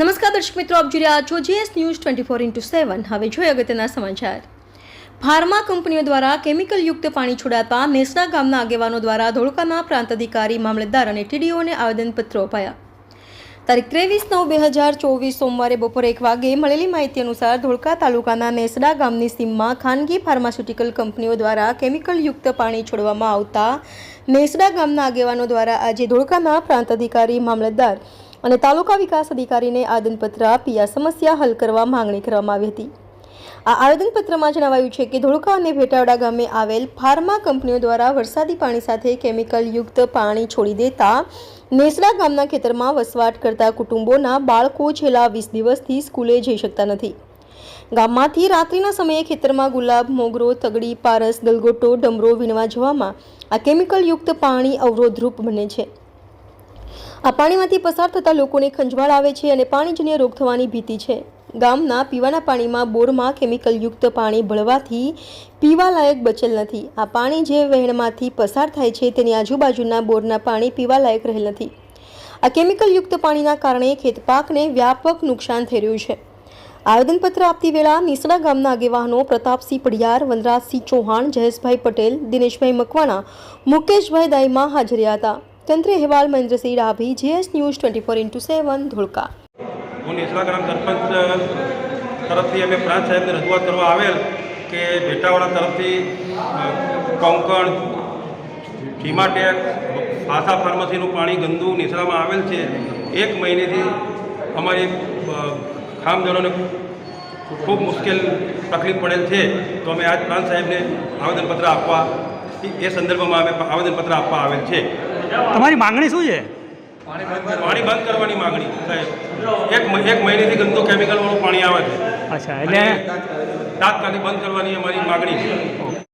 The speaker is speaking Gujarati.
નમસ્કાર દર્શક મિત્રો, આપ જોઈ રહ્યા છો GS news twenty four into seven હવે જોઈએ અગત્યના સમાચાર. ફાર્મા કંપનીઓ દ્વારા કેમિકલયુક્ત પાણી છોડાતા નેસડા ગામના આગેવાનો દ્વારા ધોળકાના પ્રાંત અધિકારી મામલતદાર અને ટીડીઓને આવેદનપત્રો અપાયા. તારીખ ત્રેવીસ નવ બે હજાર ચોવીસ સોમવારે બપોરે એક વાગે મળેલી માહિતી અનુસાર ધોળકા તાલુકાના નેસડા ગામની સીમમાં ખાનગી ફાર્માસ્યુટિકલ કંપનીઓ દ્વારા કેમિકલયુક્ત પાણી છોડવામાં આવતા નેસડા ગામના આગેવાનો દ્વારા આજે ધોળકાના પ્રાંત અધિકારી મામલતદાર અને તાલુકા વિકાસ અધિકારીને આદનપત્ર આપી આ સમસ્યા હલ કરવા માંગણી કરવામાં આવી હતી. આ આવેદનપત્રમાં જણાવાયું છે કે ધોળકા અને ભેટાવડા ગામે આવેલ ફાર્મા કંપનીઓ દ્વારા વરસાદી પાણી સાથે કેમિકલયુક્ત પાણી છોડી દેતા નેસડા ગામના ખેતરમાં વસવાટ કરતા કુટુંબોના બાળકો છેલ્લા વીસ દિવસથી સ્કૂલે જઈ શકતા નથી. ગામમાંથી રાત્રિના સમયે ખેતરમાં ગુલાબ, મોગરો, તગડી, પારસ, ગલગોટો, ડમરો વીણવા જવામાં આ કેમિકલયુક્ત પાણી અવરોધરૂપ બને છે. આ પાણીમાંથી પસાર થતા લોકોને ખંજવાળ આવે છે અને પાણીજન્ય રોગ થવાની ભીતિ છે. ગામના પીવાના પાણીમાં બોરમાં કેમિકલયુક્ત પાણી ભળવાથી પીવાલાયક બચેલ નથી. આ પાણી જે વહેણમાંથી પસાર થાય છે તેની આજુબાજુના બોરના પાણી પીવાલાયક રહેલ નથી. આ કેમિકલયુક્ત પાણીના કારણે ખેતપાકને વ્યાપક નુકસાન થઈ રહ્યું છે. આવેદનપત્ર આપતી વેળા નીસડા ગામના આગેવાનો પ્રતાપસિંહ પડિયાર, વનરાજસિંહ ચૌહાણ, જયેશભાઈ પટેલ, દિનેશભાઈ મકવાણા, મુકેશભાઈ દાઈમા હાજર હતા. તંત્રી અહેવાલ Mahendrasinh Dabhi GS news twenty four into seven, Dholka. હું નિસરા ગ્રામ સરપંચ તરફથી અમે પ્રાંત સાહેબને રજૂઆત કરવા આવેલ કે ભેટાવાડા તરફથી કોંકણ ઠીમાટેક આશા ફાર્મસીનું પાણી ગંદુ નિસરામાં આવેલ છે. એક મહિનેથી અમારી ખામજનોને ખૂબ મુશ્કેલ તકલીફ પડેલ છે. તો અમે આજ પ્રાંત સાહેબને આવેદનપત્ર આપવા, એ સંદર્ભમાં અમે આવેદનપત્ર આપવા આવેલ છે. તમારી માંગણી શું છે? પાણી બંધ કરવાની માંગણી એક એક મહિનેથી ગંદુ કેમિકલવાળું પાણી આવે છે. અચ્છા એટલે તાત્કાલિક બંધ કરવાની અમારી માગણી છે.